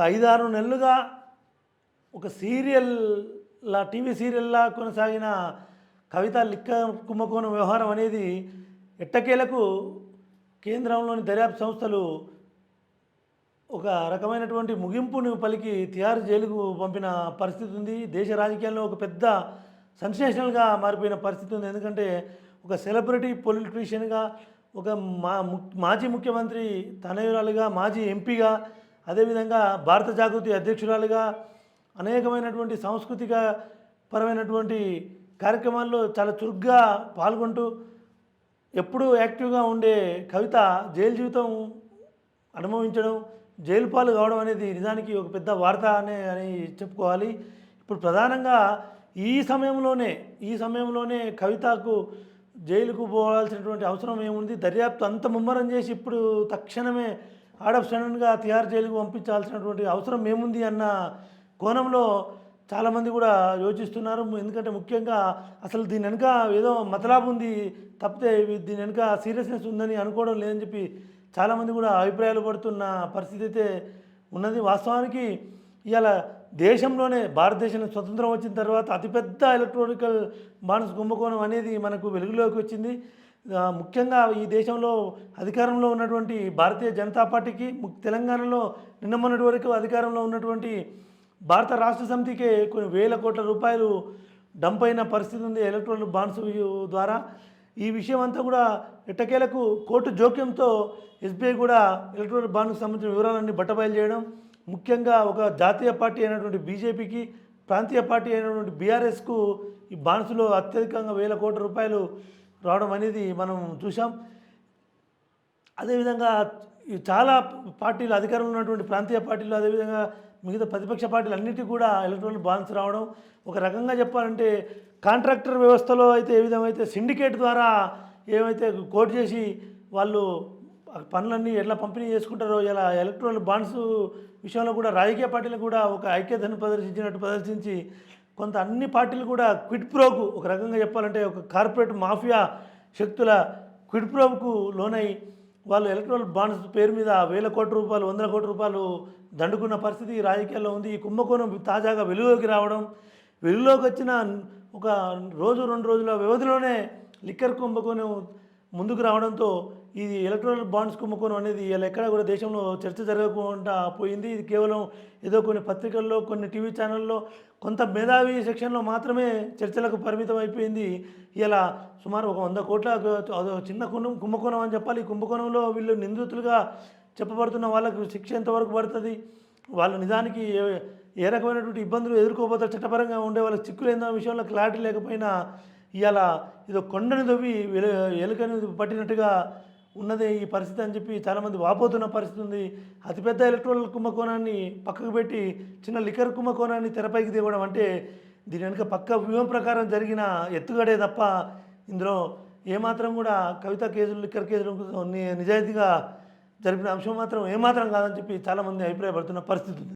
ఐదారు నెలలుగా ఒక సీరియల్లా టీవీ సీరియల్లా కొనసాగిన కవిత లిక్క కుంభకోణం వ్యవహారం అనేది ఎట్టకేలకు కేంద్రంలోని దర్యాప్తు సంస్థలు ఒక రకమైనటువంటి ముగింపును పలికి తిహార్ జైలుకు పంపిన పరిస్థితి ఉంది. దేశ రాజకీయాల్లో ఒక పెద్ద సెన్సేషనల్గా మారిపోయిన పరిస్థితి ఉంది. ఎందుకంటే ఒక సెలబ్రిటీ పొలిటీషియన్గా ఒక మా ము- మాజీ ముఖ్యమంత్రి తనయురాలుగా మాజీ ఎంపీగా అదేవిధంగా భారత జాగృతి అధ్యక్షురాలుగా అనేకమైనటువంటి సాంస్కృతిక పరమైనటువంటి కార్యక్రమాల్లో చాలా చురుగ్గా పాల్గొంటూ ఎప్పుడూ యాక్టివ్గా ఉండే కవిత జైలు జీవితం అనుభవించడం జైలు పాలు కావడం అనేది నిజానికి ఒక పెద్ద వార్త అనే అని చెప్పుకోవాలి. ఇప్పుడు ప్రధానంగా ఈ సమయంలోనే ఈ సమయంలోనే కవితకు జైలుకు పోవాల్సినటువంటి అవసరం ఏముంది? దర్యాప్తు అంత ముమ్మరం చేసి ఇప్పుడు తక్షణమే ఆడప్ సడన్గా తిహార్ జైలుకు పంపించాల్సినటువంటి అవసరం ఏముంది అన్న కోణంలో చాలామంది కూడా యోచిస్తున్నారు. ఎందుకంటే ముఖ్యంగా అసలు దీని వెనుక ఏదో మతలాబు ఉంది తప్పితే దీని వెనుక సీరియస్నెస్ ఉందని అనుకోవడం లేదని చెప్పి చాలామంది కూడా అభిప్రాయాలు పడుతున్న పరిస్థితి అయితే ఉన్నది. వాస్తవానికి ఇవాళ దేశంలోనే భారతదేశం స్వతంత్రం వచ్చిన తర్వాత అతిపెద్ద ఎలక్ట్రానికల్ బాండ్స్ కుంభకోణం అనేది మనకు వెలుగులోకి వచ్చింది. ముఖ్యంగా ఈ దేశంలో అధికారంలో ఉన్నటువంటి భారతీయ జనతా పార్టీకి తెలంగాణలో నిన్న మొన్నటి వరకు అధికారంలో ఉన్నటువంటి భారత రాష్ట్ర సమితికే కొన్ని వేల కోట్ల రూపాయలు డంప్ అయిన పరిస్థితి ఉంది ఎలక్ట్రానిక్ బాండ్స్ ద్వారా. ఈ విషయం అంతా కూడా ఎట్టకేలకు కోర్టు జోక్యంతో ఎస్బీఐ కూడా ఎలక్ట్రానిక్ బాండ్కు సంబంధించిన వివరాలన్నీ బట్టబయలు చేయడం ముఖ్యంగా ఒక జాతీయ పార్టీ అయినటువంటి బీజేపీకి ప్రాంతీయ పార్టీ అయినటువంటి బీఆర్ఎస్కు ఈ బాన్సులో అత్యధికంగా వేల కోట్ల రూపాయలు రావడం అనేది మనం చూసాం అదేవిధంగా చాలా పార్టీలు అధికారంలో ఉన్నటువంటి ప్రాంతీయ పార్టీలు అదేవిధంగా మిగతా ప్రతిపక్ష పార్టీలు అన్నిటికీ కూడా ఎలక్ట్రానిక్ బాండ్స్ రావడం. ఒక రకంగా చెప్పాలంటే కాంట్రాక్టర్ వ్యవస్థలో అయితే ఏ విధమైతే సిండికేట్ ద్వారా ఏమైతే కోట్ చేసి వాళ్ళు పనులన్నీ ఎట్లా పంపిణీ చేసుకుంటారో ఇలా ఎలక్ట్రానిక్ బాండ్స్ విషయంలో కూడా రాజకీయ పార్టీలు కూడా ఒక ఐక్యతను ప్రదర్శించినట్టు ప్రదర్శించి కొంత అన్ని పార్టీలు కూడా క్విడ్ ప్రోకు ఒక రకంగా చెప్పాలంటే ఒక కార్పొరేట్ మాఫియా శక్తుల క్విడ్ ప్రోకు లోనై వాళ్ళు ఎలక్ట్రల్ బాండ్స్ పేరు మీద వేల కోట్ల రూపాయలు వందల కోట్ల రూపాయలు దండుకున్న పరిస్థితి రాజకీయాల్లో ఉంది. ఈ కుంభకోణం తాజాగా వెలుగులోకి రావడం వెలుగులోకి వచ్చిన ఒక రోజు రెండు రోజుల వ్యవధిలోనే లిక్కర్ కుంభకోణం ముందుకు రావడంతో ఇది ఎలక్ట్రానిక్ బాండ్స్ కుంభకోణం అనేది ఇలా ఎక్కడ కూడా దేశంలో చర్చ జరగకుండా పోయింది. ఇది కేవలం ఏదో కొన్ని పత్రికల్లో కొన్ని టీవీ ఛానల్లో కొంత మేధావి సెక్షన్లో మాత్రమే చర్చలకు పరిమితం అయిపోయింది. ఇలా సుమారు ఒక వంద కోట్ల అదో చిన్న కుంభ కుంభకోణం అని చెప్పాలి. ఈ కుంభకోణంలో వీళ్ళు నిందితులుగా చెప్పబడుతున్న వాళ్ళకు శిక్ష ఎంతవరకు పడుతుంది? వాళ్ళు నిజానికి ఏ రకమైనటువంటి ఇబ్బందులు ఎదుర్కోబోతారు చట్టపరంగా ఉండే వాళ్ళకి చిక్కులు ఏందో విషయంలో క్లారిటీ లేకపోయినా ఇవాళ ఇదో కొండని దొవి ఎలుకని పట్టినట్టుగా ఉన్నదే ఈ పరిస్థితి అని చెప్పి చాలామంది వాపోతున్న పరిస్థితి ఉంది. అతిపెద్ద ఎలక్ట్రానిక్ కుంభకోణాన్ని పక్కకు పెట్టి చిన్న లిక్కర్ కుంభకోణాన్ని తెరపైకి దిగడం అంటే దీని వెనుక పక్క వ్యూహం ప్రకారం జరిగిన ఎత్తుగడే తప్ప ఇందులో ఏమాత్రం కూడా కవిత కేసులు లిక్కర్ కేసులు నిజాయితీగా జరిపిన అంశం మాత్రం ఏమాత్రం కాదని చెప్పి చాలామంది అభిప్రాయపడుతున్న పరిస్థితి ఉంది.